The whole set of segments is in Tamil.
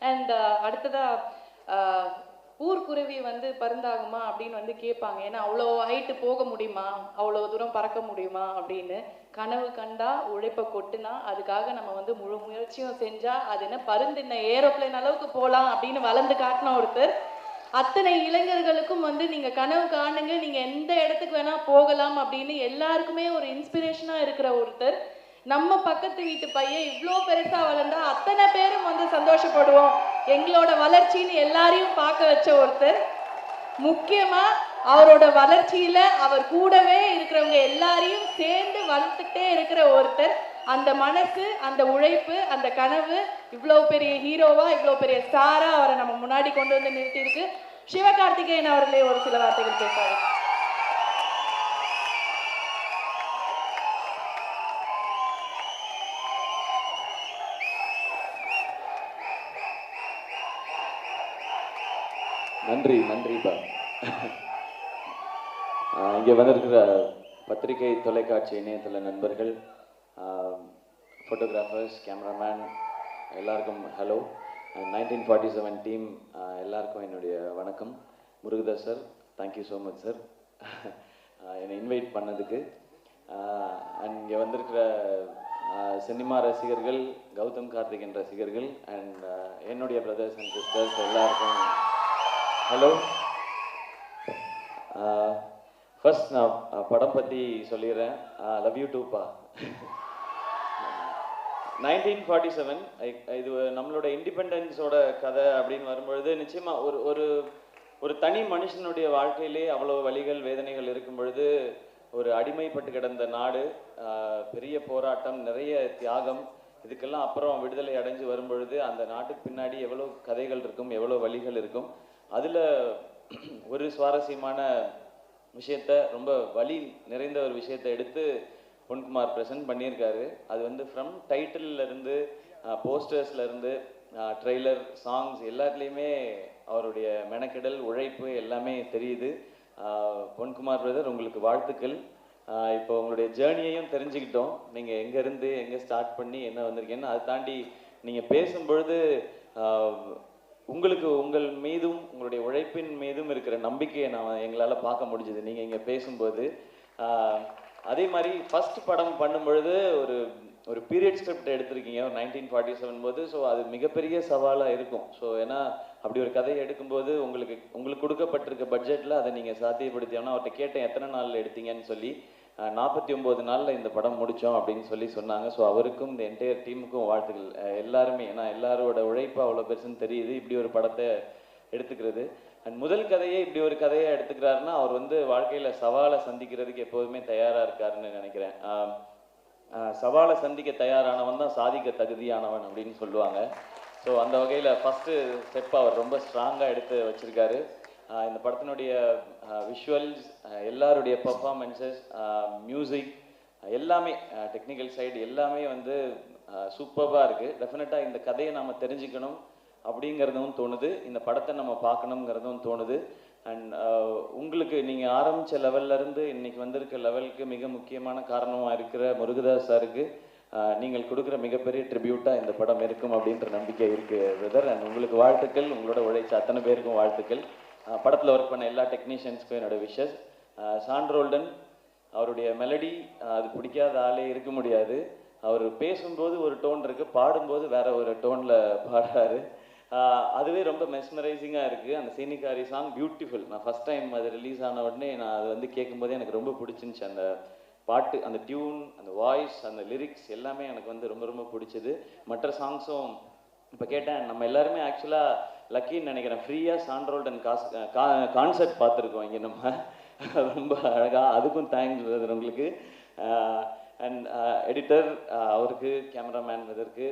அண்ட் uh, அடுத்ததாக ஆஹ், uh, ஊர்க்குருவி வந்து பருந்தாகுமா அப்படின்னு வந்து கேட்பாங்க. ஏன்னா அவ்வளோ ஹைட்டு போக முடியுமா? அவ்வளோ தூரம் பறக்க முடியுமா? அப்படின்னு கனவு கண்டா உழைப்பை கொட்டுனா அதுக்காக நம்ம வந்து முழு முயற்சியும் செஞ்சா அது என்ன பருந்தின்ன ஏரோப்ளேன் அளவுக்கு போகலாம் அப்படின்னு வளர்ந்து காட்டின ஒருத்தர். அத்தனை இளைஞர்களுக்கும் வந்து நீங்க கனவு காணுங்க. நீங்க எந்த இடத்துக்கு வேணா போகலாம் அப்படின்னு எல்லாருக்குமே ஒரு இன்ஸ்பிரேஷனா இருக்கிற ஒருத்தர். நம்ம பக்கத்து வீட்டு பையன் இவ்வளோ பெருசாக வளர்ந்தா அத்தனை பேரும் வந்து சந்தோஷப்படுவோம். எங்களோட வளர்ச்சின்னு எல்லாரையும் பார்க்க வச்ச ஒருத்தர். முக்கியமாக அவரோட வளர்ச்சியில் அவர் கூடவே இருக்கிறவங்க எல்லாரையும் சேர்ந்து வளர்த்துட்டே இருக்கிற ஒருத்தர். அந்த மனசு அந்த உழைப்பு அந்த கனவு இவ்வளோ பெரிய ஹீரோவா இவ்வளோ பெரிய ஸ்டாரா அவரை நம்ம முன்னாடி கொண்டு வந்து நிறுத்தியிருக்கு. சிவகார்த்திகேயன் அவர்களே ஒரு சில வார்த்தைகள் பேசுவாரு. நன்றி நன்றிப்பா இங்கே வந்திருக்கிற பத்திரிகை தொலைக்காட்சி இணையத்தில் நண்பர்கள் ஃபோட்டோகிராஃபர்ஸ் கேமராமேன் எல்லாருக்கும் hello nineteen forty seven team எல்லாருக்கும் என்னுடைய வணக்கம். Murugadoss sir thank you so much sir என்னை இன்வைட் பண்ணதுக்கு அண்ட் இங்கே வந்திருக்கிற சினிமா ரசிகர்கள் கௌதம் கார்த்திகன் ரசிகர்கள் அண்ட் என்னுடைய பிரதர்ஸ் அண்ட் சிஸ்டர்ஸ் எல்லாருக்கும் ஹலோ ஃபர்ஸ்ட் uh, நான் uh, படம் பற்றி சொல்லிடுறேன். லவ் யூ டூப்பா நைன்டீன் ஃபார்ட்டி செவன் இது நம்மளோட இண்டிபெண்டன்ஸோட கதை அப்படின்னு வரும்பொழுது நிச்சயமாக ஒரு ஒரு ஒரு தனி மனுஷனுடைய வாழ்க்கையிலே அவ்வளோ வலிகள் வேதனைகள் இருக்கும் பொழுது ஒரு அடிமைப்பட்டு கிடந்த நாடு uh, பெரிய போராட்டம் நிறைய தியாகம் இதுக்கெல்லாம் அப்புறம் விடுதலை அடைஞ்சு வரும்பொழுது அந்த நாட்டுக்கு பின்னாடி எவ்வளோ கதைகள் இருக்கும் எவ்வளோ வழிகள் இருக்கும். அதில் ஒரு சுவாரஸ்யமான விஷயத்த ரொம்ப வலி நிறைந்த ஒரு விஷயத்தை எடுத்து பொன்குமார் ப்ரெசென்ட் பண்ணியிருக்காரு. அது வந்து ஃப்ரம் டைட்டில்ல போஸ்டர்ஸ்லேருந்து ட்ரெய்லர் சாங்ஸ் எல்லாத்துலேயுமே அவருடைய மெனக்கெடல் உழைப்பு எல்லாமே தெரியுது. பொன்குமார் பிரதர் உங்களுக்கு வாழ்த்துக்கள். இப்போ உங்களுடைய ஜேர்னியையும் தெரிஞ்சுக்கிட்டோம். நீங்கள் எங்கேருந்து எங்கே ஸ்டார்ட் பண்ணி என்ன வந்திருக்கீங்கன்னு அதை தாண்டி நீங்கள் பேசும்பொழுது உங்களுக்கு உங்கள் மீதும் உங்களுடைய உழைப்பின் மீதும் இருக்கிற நம்பிக்கையை நான் எங்களால் பார்க்க முடிஞ்சது. நீங்கள் இங்கே பேசும்போது அதே மாதிரி ஃபர்ஸ்ட் படம் பண்ணும்பொழுது ஒரு ஒரு பீரியட் ஸ்கிரிப்ட் எடுத்திருக்கீங்க ஒரு நைன்டீன் ஃபார்ட்டி செவன் போது ஸோ அது மிகப்பெரிய சவாலாக இருக்கும். ஸோ ஏன்னா அப்படி ஒரு கதையை எடுக்கும்போது உங்களுக்கு உங்களுக்கு கொடுக்கப்பட்டிருக்க பட்ஜெட்டில் அதை நீங்கள் சாத்தியப்படுத்தி ஆனால் அவர்கிட்ட கேட்டேன் எத்தனை நாளில் எடுத்தீங்கன்னு சொல்லி. நாற்பத்தி ஒம்பது நாளில் இந்த படம் முடித்தோம் அப்படின்னு சொல்லி சொன்னாங்க. ஸோ அவருக்கும் இந்த என்டையர் டீமுக்கும் வாழ்த்துக்கள். எல்லாருமே ஏன்னா எல்லாரோட உழைப்பு அவ்வளோ பெருசுன்னு தெரியுது. இப்படி ஒரு படத்தை எடுத்துக்கிறது. அண்ட் முதல் கதையே இப்படி ஒரு கதையை எடுத்துக்கிறாருன்னா அவர் வந்து வாழ்க்கையில் சவாலை சந்திக்கிறதுக்கு எப்போதுமே தயாராக இருக்காருன்னு நினைக்கிறேன். சவாலை சந்திக்க தயாரானவன் தான் சாதிக்க தகுதியானவன் அப்படின்னு சொல்லுவாங்க. ஸோ அந்த வகையில் ஃபஸ்ட்டு ஸ்டெப் அவர் ரொம்ப ஸ்ட்ராங்காக எடுத்து வச்சுருக்காரு. இந்த படத்தினுடைய விஷுவல்ஸ் எல்லாருடைய பர்ஃபார்மன்சஸ் மியூசிக் எல்லாமே டெக்னிக்கல் சைடு எல்லாமே வந்து சூப்பராக இருக்குது டெஃபினட்டாக இந்த கதையை நாம் தெரிஞ்சுக்கணும் அப்படிங்கிறதும் தோணுது. இந்த படத்தை நம்ம பார்க்கணுங்கிறதும் தோணுது. அண்ட் உங்களுக்கு நீங்கள் ஆரம்பித்த லெவல்லேருந்து இன்னைக்கு வந்திருக்க லெவலுக்கு மிக முக்கியமான காரணமாக இருக்கிற முருகதாஸ் சாருக்கு நீங்கள் கொடுக்குற மிகப்பெரிய ட்ரிபியூட்டாக இந்த படம் இருக்கும் அப்படின்ற நம்பிக்கை இருக்குது பிரதர் அண்ட் உங்களுக்கு வாழ்த்துக்கள். உங்களோட உழைச்ச அத்தனை பேருக்கும் வாழ்த்துக்கள். படத்தில் ஒர்க் பண்ண எல்லா டெக்னீஷியன்ஸ்க்கும் என்னோட விஷஸ் சாண்ட்ரோல்டன் அவருடைய மெலடி அது பிடிக்காத ஆளே இருக்க முடியாது. அவர் பேசும்போது ஒரு டோன் இருக்குது பாடும்போது வேற ஒரு டோனில் பாடுறாரு. அதுவே ரொம்ப மெஸ்மரைசிங்காக இருக்குது அந்த சீனிகாரி சாங் பியூட்டிஃபுல் நான் ஃபஸ்ட் டைம் அது ரிலீஸ் ஆன உடனே நான் அது வந்து கேட்கும்போதே எனக்கு ரொம்ப பிடிச்சிருந்துச்சு. அந்த பாட்டு அந்த டியூன் அந்த வாய்ஸ் அந்த லிரிக்ஸ் எல்லாமே எனக்கு வந்து ரொம்ப ரொம்ப பிடிச்சது. மற்ற சாங்ஸும் இப்போ கேட்டேன் நம்ம எல்லாருமே ஆக்சுவலாக லக்கின்னு நினைக்கிறேன். ஃப்ரீயாக சாண்ட்ரோல்டன் காஸ் கான்சர்ட் பார்த்துருக்கோம் இங்கே நம்ம. ரொம்ப அழகாக அதுக்கும் தேங்க்ஸ் பிரதர் உங்களுக்கு. அண்ட் எடிட்டர் அவருக்கு கேமராமேன் இதற்கு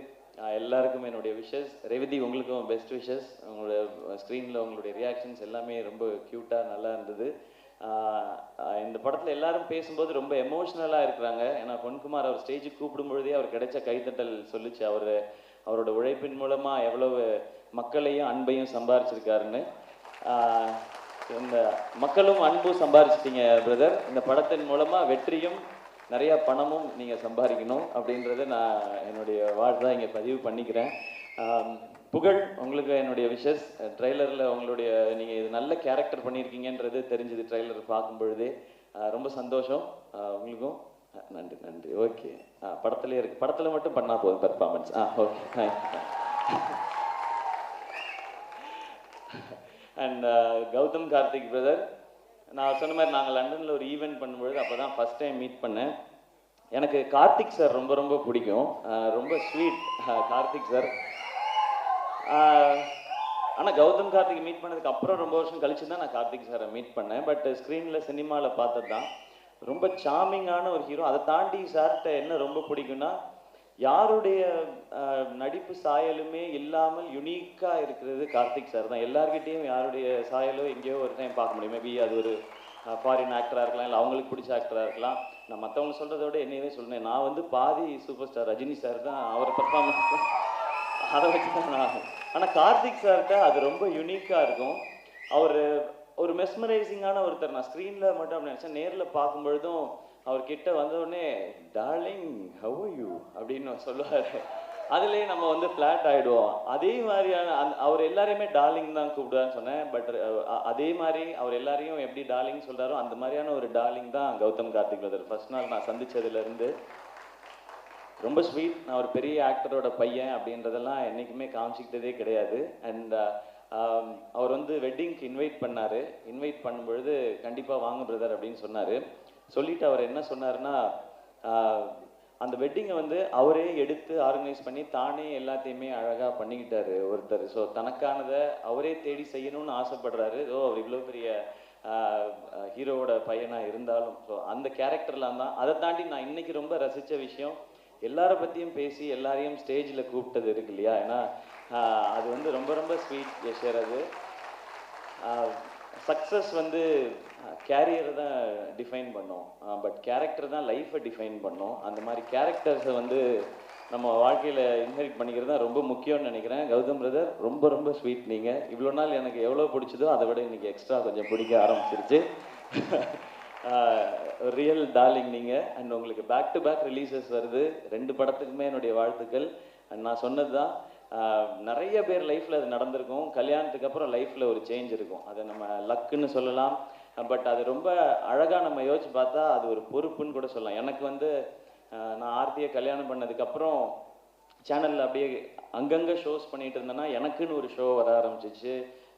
எல்லாருக்கும் என்னுடைய விஷஸ் ரெவதி உங்களுக்கும் பெஸ்ட் விஷஸ் உங்களோட ஸ்க்ரீனில் உங்களுடைய ரியாக்ஷன்ஸ் எல்லாமே ரொம்ப க்யூட்டாக நல்லா இருந்தது. இந்த படத்தில் எல்லாரும் பேசும்போது ரொம்ப எமோஷ்னலாக இருக்கிறாங்க. ஏன்னா பொன்குமார் அவர் ஸ்டேஜுக்கு கூப்பிடும் பொழுதே அவர் கிடைச்ச கைத்தட்டல் சொல்லுச்சு. அவர் அவரோட உழைப்பின் மூலமாக எவ்வளவு மக்களையும் அன்பையும் சம்பாரிச்சிருக்காருன்னு இந்த மக்களும் அன்பும் சம்பாரிச்சிட்டீங்க பிரதர் இந்த படத்தின் மூலமாக வெற்றியும் நிறையா பணமும் நீங்கள் சம்பாதிக்கணும் அப்படின்றத நான் என்னுடைய வாழ்தான் இங்கே பதிவு பண்ணிக்கிறேன். புகழ் உங்களுக்கு என்னுடைய விஷஸ் ட்ரெய்லரில் உங்களுடைய நீங்கள் இது நல்ல கேரக்டர் பண்ணியிருக்கீங்கன்றது தெரிஞ்சது ட்ரெய்லர் பார்க்கும் பொழுதே ரொம்ப சந்தோஷம். உங்களுக்கும் நன்றி நன்றி. ஓகே. படத்துலேயே இருக்கு. படத்தில் மட்டும் பண்ணால் போதும் performance ah okay. Thank you and uh, Gautham Karthik brother நான் சொன்ன மாதிரி நாங்கள் லண்டனில் ஒரு ஈவெண்ட் பண்ணும்பொழுது அப்போ தான் ஃபஸ்ட் டைம் மீட் பண்ணேன். எனக்கு கார்த்திக் சார் ரொம்ப ரொம்ப பிடிக்கும். ரொம்ப ஸ்வீட் கார்த்திக் சார் ஆனால் கௌதம் கார்த்திக் மீட் பண்ணதுக்கு அப்புறம் ரொம்ப வருஷம் கழிச்சு தான் நான் கார்த்திக் சாரை மீட் பண்ணேன். பட் ஸ்க்ரீனில் சினிமாவில் பார்த்தது தான் ரொம்ப சாமிங்கான ஒரு ஹீரோ அதை தாண்டி சார்கிட்ட என்ன ரொம்ப பிடிக்கும்னா யாருடைய நடிப்பு சாயலுமே இல்லாமல் யுனிக்காக இருக்கிறது கார்த்திக் சார் தான். எல்லார்கிட்டயும் யாருடைய சாயலோ எங்கேயோ ஒரு டைம் பார்க்க முடியும். மேபி அது ஒரு ஃபாரின் ஆக்டராக இருக்கலாம் இல்லை அவங்களுக்கு பிடிச்ச ஆக்டராக இருக்கலாம். நான் மற்றவங்க சொல்கிறத விட என்னையவே சொல்றேன். நான் வந்து பாதி சூப்பர் ஸ்டார் ரஜினி சார் தான். அவர் பர்ஃபார்மன்ஸ் அதை வச்சு தான் நான். ஆனால் கார்த்திக் சார்கிட்ட அது ரொம்ப யுனீக்காக இருக்கும். அவர் ஒரு மெஸ்மரைசிங்கான ஒருத்தர். நான் ஸ்க்ரீனில் மட்டும் அப்படி நினச்சேன். நேரில் பார்க்கும்பொழுதும் அவர் கிட்ட வந்த உடனே டார்லிங் ஹவ் யூ அப்படின்னு சொல்லுவார். அதுலேயே நம்ம வந்து ஃப்ளாட் ஆகிடுவோம் அதே மாதிரியான அந் அவர் எல்லாரையுமே டார்லிங் தான் கூப்பிடுவான்னு சொன்னேன். பட் அதே மாதிரி அவர் எல்லாரையும் எப்படி டார்லிங் சொல்கிறாரோ அந்த மாதிரியான ஒரு டார்லிங் தான் கௌதம் கார்த்திக் பிரதர். ஃபர்ஸ்ட் நாள் நான் சந்தித்ததுலேருந்து ரொம்ப ஸ்வீட் நான் ஒரு பெரிய ஆக்டரோட பையன் அப்படின்றதெல்லாம் என்றைக்குமே காமிச்சிக்கிட்டதே கிடையாது. அண்ட் அவர் வந்து வெட்டிங்க்கு இன்வைட் பண்ணார். இன்வைட் பண்ணும்பொழுது கண்டிப்பாக வாங்க பிரதர் அப்படின்னு சொன்னார். சொல்லிட்டு அவர் என்ன சொன்னார்னா அந்த வெட்டிங்கை வந்து அவரே எடுத்து ஆர்கனைஸ் பண்ணி தானே எல்லாத்தையுமே அழகாக பண்ணிக்கிட்டாரு ஒருத்தர். ஸோ தனக்கானதை அவரே தேடி செய்யணும்னு ஆசைப்படுறாரு. ஓ அவர் இவ்வளோ பெரிய ஹீரோவோட பையனாக இருந்தாலும். ஸோ அந்த கேரக்டர்லாம் தான். அதை தாண்டி நான் இன்னைக்கு ரொம்ப ரசித்த விஷயம் எல்லார பற்றியும் பேசி எல்லாரையும் ஸ்டேஜில் கூப்பிட்டது இருக்கு இல்லையா? ஏன்னா அது வந்து ரொம்ப ரொம்ப ஸ்வீட் ஜெஷர் அது. சக்ஸஸ் வந்து கேரியரை தான் டிஃபைன் பண்ணும். பட் கேரக்டர் தான் லைஃப்பை டிஃபைன் பண்ணும். அந்த மாதிரி கேரக்டர்ஸை வந்து நம்ம வாழ்க்கையில் இன்ஹெரிட் பண்ணிக்கிறது தான் ரொம்ப முக்கியம்னு நினைக்கிறேன். கௌதம் பிரதர் ரொம்ப ரொம்ப ஸ்வீட் நீங்கள் இவ்வளோ நாள் எனக்கு எவ்வளோ பிடிச்சதோ அதை விட இன்றைக்கி எக்ஸ்ட்ரா கொஞ்சம் பிடிக்க ஆரம்பிச்சிருச்சு. ரியல் டார்லிங் நீங்கள் அண்ட் உங்களுக்கு பேக் டு பேக் ரிலீசஸ் வருது. ரெண்டு படத்துக்குமே என்னுடைய வாழ்த்துக்கள். அண்ட் நான் சொன்னது தான் நிறைய பேர் லைஃப்பில் அது நடந்திருக்கும். கல்யாணத்துக்கு அப்புறம் லைஃப்பில் ஒரு சேஞ்ச் இருக்கும். அதை நம்ம லக்குன்னு சொல்லலாம். பட் அது ரொம்ப அழகாக நம்ம யோசிச்சு பார்த்தா அது ஒரு பொறுப்புன்னு கூட சொல்லலாம். எனக்கு வந்து நான் ஆர்த்தியை கல்யாணம் பண்ணதுக்கப்புறம் சேனலில் அப்படியே அங்கங்கே ஷோஸ் பண்ணிகிட்டு இருந்தேன்னா எனக்குன்னு ஒரு ஷோ வர ஆரம்பிச்சிச்சு.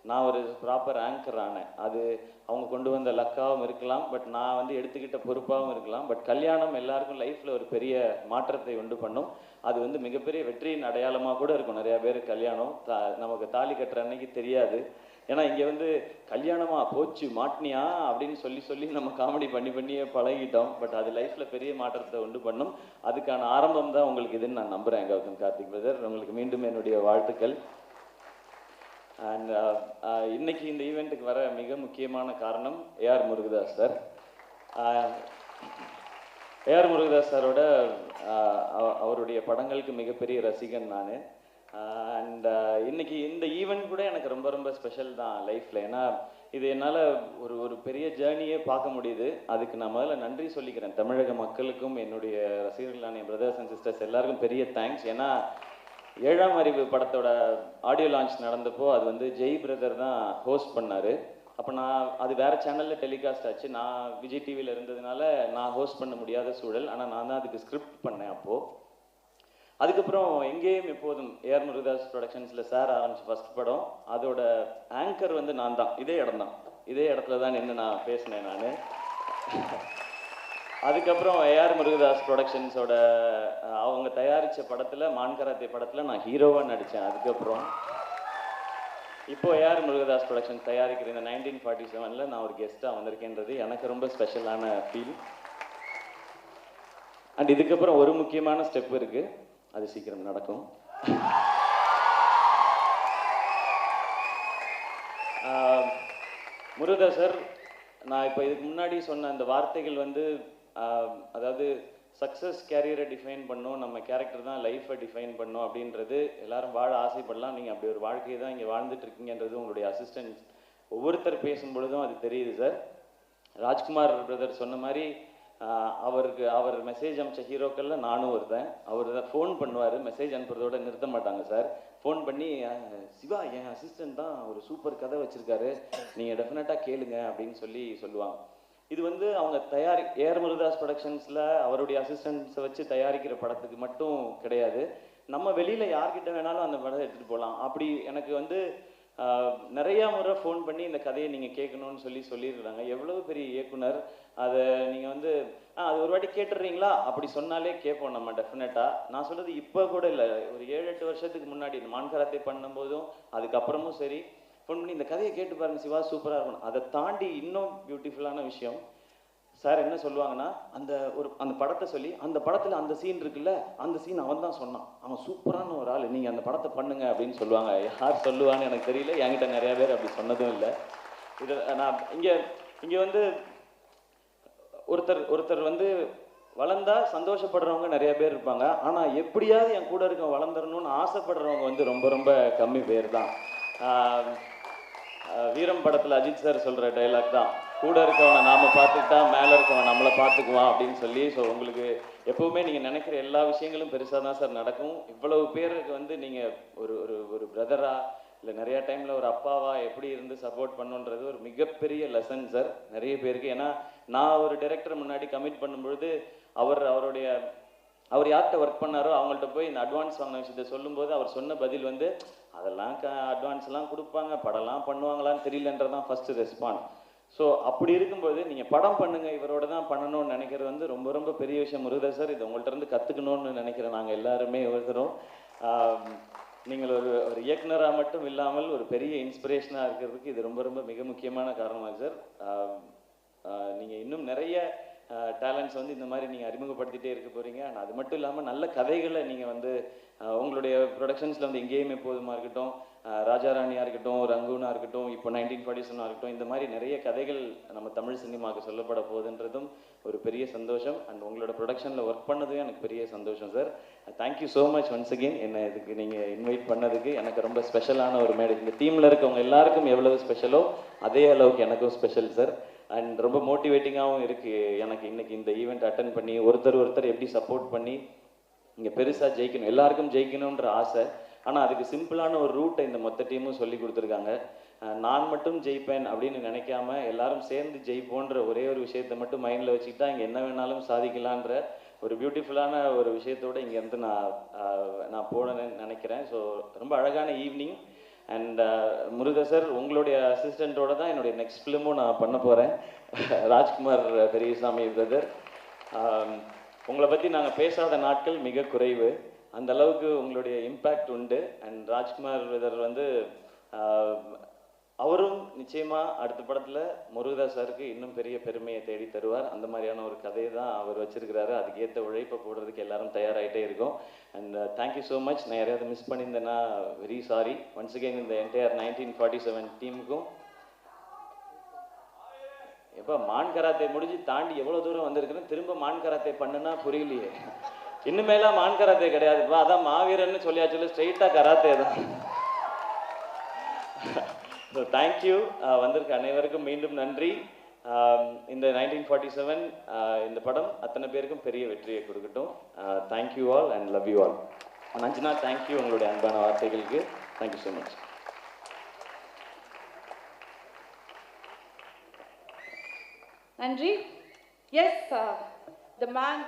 நான் ஒரு ப்ராப்பர் ஆங்கர் ஆனேன். அது அவங்க கொண்டு வந்த லக்காவும் இருக்கலாம் பட் நான் வந்து எடுத்துக்கிட்ட பொறுப்பாகவும் இருக்கலாம். பட் கல்யாணம் எல்லாருக்கும் லைஃப்பில் ஒரு பெரிய மாற்றத்தை உண்டு பண்ணும். அது வந்து மிகப்பெரிய வெற்றியின் அடையாளமாக கூட இருக்கும். நிறையா பேர் கல்யாணம் தா நமக்கு தாலி கட்டுற அன்னைக்கு தெரியாது. ஏன்னா இங்கே வந்து கல்யாணமாக போச்சு மாட்டினியா அப்படின்னு சொல்லி சொல்லி நம்ம காமெடி பண்ணி பண்ணியே பழகிட்டோம். பட் அது லைஃப்பில் பெரிய மாற்றத்தை உண்டு பண்ணும். அதுக்கான ஆரம்பம் தான் உங்களுக்கு இதுன்னு நான் நம்புகிறேன் கௌதம் கார்த்திக் பிரதர் உங்களுக்கு மீண்டும் என்னுடைய வாழ்த்துக்கள். அண்ட் uh, uh, இன்னைக்கு இந்த ஈவெண்ட்டுக்கு வர மிக முக்கியமான காரணம் AR Murugadoss sir. Uh, AR Murugadoss சாரோட அவ- அவருடைய படங்களுக்கு மிகப்பெரிய ரசிகன் நான். அண்ட் இன்னைக்கு இந்த ஈவெண்ட் கூட எனக்கு ரொம்ப ரொம்ப ஸ்பெஷல் தான் லைஃப்பில் ஏன்னா இது என்னால் ஒரு ஒரு பெரிய ஜேர்னியே பார்க்க முடியுது. அதுக்கு நான் முதல்ல நன்றி சொல்லிக்கிறேன் தமிழக மக்களுக்கும் என்னுடைய ரசிகர்களான என் பிரதர்ஸ் அண்ட் சிஸ்டர்ஸ் எல்லாருக்கும் பெரிய தேங்க்ஸ் ஏன்னா ஏழாம் அறிவு படத்தோட ஆடியோ லான்ச் நடந்தப்போ அது வந்து ஜெய் பிரதர் தான் ஹோஸ்ட் பண்ணார். அப்போ நான் அது வேறு சேனலில் டெலிகாஸ்ட் ஆச்சு. நான் விஜய் டிவியில் இருந்ததுனால நான் ஹோஸ்ட் பண்ண முடியாத சூழல். ஆனால் நான் தான் அதுக்கு ஸ்கிரிப்ட் பண்ணேன் அப்போது அதுக்கப்புறம் எங்கேயும் எப்போதும் ஏஆர் முருகதாஸ் ப்ரொடக்ஷன்ஸில் சார் ஆரம்பிச்ச ஃபஸ்ட் படம். அதோட ஆங்கர் வந்து நான் தான். இதே இடம் தான். இதே இடத்துல தான் நின்று நான் பேசினேன் நான். அதுக்கப்புறம் ஏஆர் முருகதாஸ் ப்ரொடக்ஷன்ஸோட அவங்க தயாரித்த படத்தில் மான்கராத்தே படத்தில் நான் ஹீரோவாக நடித்தேன் அதுக்கப்புறம் இப்போ ஏஆர் முருகதாஸ் ப்ரொடக்ஷன் தயாரிக்கிற இந்த நைன்டீன் ஃபார்ட்டி செவனில் நான் ஒரு கெஸ்ட்டாக வந்திருக்கேன்றது எனக்கு ரொம்ப ஸ்பெஷலான ஃபீல் அண்ட் இதுக்கப்புறம் ஒரு முக்கியமான ஸ்டெப் இருக்குது அது சீக்கிரம் நடக்கும். முருகதாஸ் சார் நான் இப்போ இதுக்கு முன்னாடி சொன்ன அந்த வார்த்தைகள் வந்து அதாவது சக்ஸஸ் கேரியரை டிஃபைன் பண்ணும் நம்ம கேரக்டர் தான் லைஃப்பை டிஃபைன் பண்ணும் அப்படின்றது எல்லாரும் வாழ ஆசைப்படலாம். நீங்கள் அப்படி ஒரு வாழ்க்கையை தான் இங்கே வாழ்ந்துட்டு இருக்கீங்கன்றது உங்களுடைய அசிஸ்டன்ட் ஒவ்வொருத்தர் பேசும் பொழுதும் அது தெரியுது சார் ராஜ்குமார் பிரதர் சொன்ன மாதிரி அவருக்கு அவர் மெசேஜ் அனுப்பிச்ச ஹீரோக்கள்ல நானும் ஒருத்தன். அவர் தான் ஃபோன் பண்ணுவார் மெசேஜ் அனுப்புறதோட நிறுத்த மாட்டாங்க சார் ஃபோன் பண்ணி சிவா என் அசிஸ்டன்ட் தான் ஒரு சூப்பர் கதை வச்சிருக்காரு. நீங்கள் டெஃபினட்டாக கேளுங்க அப்படின்னு சொல்லி சொல்லுவாங்க இது வந்து அவங்க தயாரி ஏர் முருதாஸ் ப்ரொடக்ஷன்ஸில் அவருடைய அசிஸ்டன்ஸை வச்சு தயாரிக்கிற படத்துக்கு மட்டும் கிடையாது. நம்ம வெளியில் யார்கிட்ட வேணாலும் அந்த படத்தை எடுத்துகிட்டு போகலாம் அப்படி எனக்கு வந்து நிறையா முறை ஃபோன் பண்ணி இந்த கதையை நீங்கள் கேட்கணும்னு சொல்லி சொல்லியிருக்கிறாங்க. எவ்வளவு பெரிய இயக்குனர்? அதை நீங்கள் வந்து ஆ அது ஒரு வாட்டி கேட்டுடுறீங்களா அப்படி சொன்னாலே கேட்போம் நம்ம டெஃபினட்டாக நான் சொல்கிறது இப்போ கூட இல்லை. ஒரு ஏழு எட்டு வருஷத்துக்கு முன்னாடி இந்த மான்கராத்தை பண்ணும்போதும் அதுக்கப்புறமும் சரி. ஃபோன் பண்ணி இந்த கதையை கேட்டு பாருங்க சிவா சூப்பராக இருக்கணும் அதை தாண்டி இன்னும் பியூட்டிஃபுல்லான விஷயம். சார் என்ன சொல்லுவாங்கன்னா அந்த ஒரு அந்த படத்தை சொல்லி அந்த படத்தில் அந்த சீன் இருக்குல்ல அந்த சீன் அவன் தான் சொன்னான். அவன் சூப்பரான ஒரு ஆள். நீங்கள் அந்த படத்தை பண்ணுங்க அப்படின்னு சொல்லுவாங்க. யார் சொல்லுவான்னு எனக்கு தெரியல. என்கிட்ட நிறையா பேர் அப்படி சொன்னதும் இல்லை. இது நான் இங்கே இங்கே வந்து ஒருத்தர் ஒருத்தர் வந்து வளர்ந்தா சந்தோஷப்படுறவங்க நிறைய பேர் இருப்பாங்க. ஆனால் எப்படியாவது என் கூட இருக்க வளர்ந்துடணும்னு ஆசைப்படுறவங்க வந்து ரொம்ப ரொம்ப கம்மி பேர் தான். வீரம் படத்தில் அஜித் சார் சொல்ற டைலாக் தான். கூட இருக்கவனை நாம பார்த்துக்கிட்டா மேல இருக்கவன் நம்மளை பார்த்துக்குவான் அப்படின்னு சொல்லி ஸோ உங்களுக்கு எப்பவுமே நீங்க நினைக்கிற எல்லா விஷயங்களும் பெருசா தான் சார் நடக்கும். இவ்வளவு பேருக்கு வந்து நீங்க ஒரு ஒரு ஒரு பிரதரா இல்லை நிறைய டைம்ல ஒரு அப்பாவா எப்படி இருந்து சப்போர்ட் பண்ணுன்றது ஒரு மிகப்பெரிய லெசன் சார் நிறைய பேருக்கு. ஏன்னா நான் ஒரு டைரக்டர் முன்னாடி கமிட் பண்ணும்பொழுது அவர் அவருடைய அவர் யார்கிட்ட ஒர்க் பண்ணாரோ அவங்கள்ட்ட போய் இந்த அட்வான்ஸ் வாங்கின விஷயத்த சொல்லும்போது அவர் சொன்ன பதில் வந்து அதெல்லாம் க அட்வான்ஸ்லாம் கொடுப்பாங்க. படம்லாம் பண்ணுவாங்களான்னு தெரியலன்றதான் ஃபஸ்ட்டு ரெஸ்பான்ஸ் ஸோ அப்படி இருக்கும்போது நீங்கள் படம் பண்ணுங்கள் இவரோட தான் பண்ணணும்னு நினைக்கிறது வந்து ரொம்ப ரொம்ப பெரிய விஷயம். முருகதா சார் இது உங்கள்ட்ட இருந்து கற்றுக்கணும்னு நினைக்கிறேன். நாங்கள் எல்லாருமே ஒருத்தரும் நீங்கள் ஒரு ஒரு இயக்குனராக மட்டும் இல்லாமல் ஒரு பெரிய இன்ஸ்பிரேஷனாக இருக்கிறதுக்கு இது ரொம்ப ரொம்ப மிக முக்கியமான காரணமாக சார். நீங்கள் இன்னும் நிறைய டேலண்ட்ஸ் வந்து இந்த மாதிரி நீங்கள் அறிமுகப்படுத்திட்டே இருக்க போகிறீங்க ஆனால் அது மட்டும் இல்லாமல் நல்ல கதைகளை நீங்கள் வந்து உங்களுடைய ப்ரொடக்ஷன்ஸில் வந்து எங்கேயுமே போதுமா இருக்கட்டும் ராஜா ராஜாராணியாக இருக்கட்டும் ரங்கூனாக இருக்கட்டும் இப்போ நைன்டீன் ஃபார்ட்டி இருக்கட்டும் இந்த மாதிரி நிறைய கதைகள் நம்ம தமிழ் சினிமாவுக்கு சொல்லப்பட போகுதுன்றதும் ஒரு பெரிய சந்தோஷம். அண்ட் உங்களோட ப்ரொடக்ஷனில் ஒர்க் பண்ணதும் எனக்கு பெரிய சந்தோஷம் sir thank you so much once again என்னை இதுக்கு நீங்கள் இன்வைட் பண்ணதுக்கு எனக்கு ரொம்ப ஸ்பெஷலான ஒரு மேடை. இந்த டீமில் இருக்கவங்க எல்லாருக்கும் எவ்வளவு ஸ்பெஷலோ அதே அளவுக்கு எனக்கும் ஸ்பெஷல் சார் அண்ட் ரொம்ப மோட்டிவேட்டிங்காகவும் இருக்குது எனக்கு இன்னைக்கு இந்த ஈவெண்ட் அட்டன் பண்ணி ஒருத்தர் ஒருத்தர் எப்படி சப்போர்ட் பண்ணி இங்கே பெருசாக ஜெயிக்கணும் எல்லாருக்கும் ஜெயிக்கணுன்ற ஆசை. ஆனால் அதுக்கு சிம்பிளான ஒரு ரூட்டை இந்த மொத்த டீமும் சொல்லி கொடுத்துருக்காங்க. நான் மட்டும் ஜெயிப்பேன் அப்படின்னு நினைக்காம எல்லாரும் சேர்ந்து ஜெயிப்போன்ற ஒரே ஒரு விஷயத்தை மட்டும் மைண்டில் வச்சுக்கிட்டா இங்கே என்ன வேணாலும் சாதிக்கலான்ற ஒரு பியூட்டிஃபுல்லான ஒரு விஷயத்தோட இங்கேருந்து நான் நான் போனேன்னு நினைக்கிறேன். ஸோ ரொம்ப அழகான ஈவினிங் அண்ட் uh, முருகசர் உங்களுடைய அசிஸ்டண்ட்டோட தான் என்னுடைய நெக்ஸ்ட் ஃபிலிமும் நான் பண்ண போகிறேன் ராஜ்குமார் பெரியசாமி பிரதர் உங்களை பற்றி நாங்கள் பேசாத நாட்கள் மிக குறைவு. அந்த அளவுக்கு உங்களுடைய இம்பேக்ட் உண்டு. அண்ட் ராஜ்குமார் பிரதர் வந்து அவரும் நிச்சயமா அடுத்த படத்தில் முருகதாஸ் சாருக்கு இன்னும் பெரிய பெருமையை தேடி தருவார். அந்த மாதிரியான ஒரு கதையை தான் அவர் வச்சிருக்கிறாரு. அதுக்கேற்ற உழைப்பை போடுறதுக்கு எல்லாரும் தயாராகிட்டே இருக்கோம். அண்ட் தேங்க்யூ ஸோ மச் நான் யாரையாவது மிஸ் பண்ணியிருந்தேன்னா வெரி சாரி ஒன்ஸ் அகெயின் இந்த என்டையர் நைன்டீன் ஃபார்ட்டி செவன் டீமுக்கும் எப்போ மான் கராத்தே முடிஞ்சு தாண்டி எவ்வளோ தூரம் வந்திருக்குன்னு திரும்ப மான் கராத்தே பண்ணுனா புரியலையே. இன்னுமேலாம் மான் கராத்தே கிடையாதுப்பா அதான் மாவீரன்னு சொல்லியாச்சு ஸ்ட்ரெயிட்டாக கராத்தே தான். ஸோ தேங்க்யூ uh, வந்திருக்க அனைவருக்கும் மீண்டும் நன்றி. Um, இந்த நைன்டீன் ஃபார்ட்டி செவன் இந்த படம் அத்தனை பேருக்கும் பெரிய வெற்றியை கொடுக்கட்டும். Thank you all and love you all Anjana thank you உங்களுடைய அன்பான வார்த்தைகளுக்கு. தேங்க்யூ ஸோ மச் நன்றி. Yes the man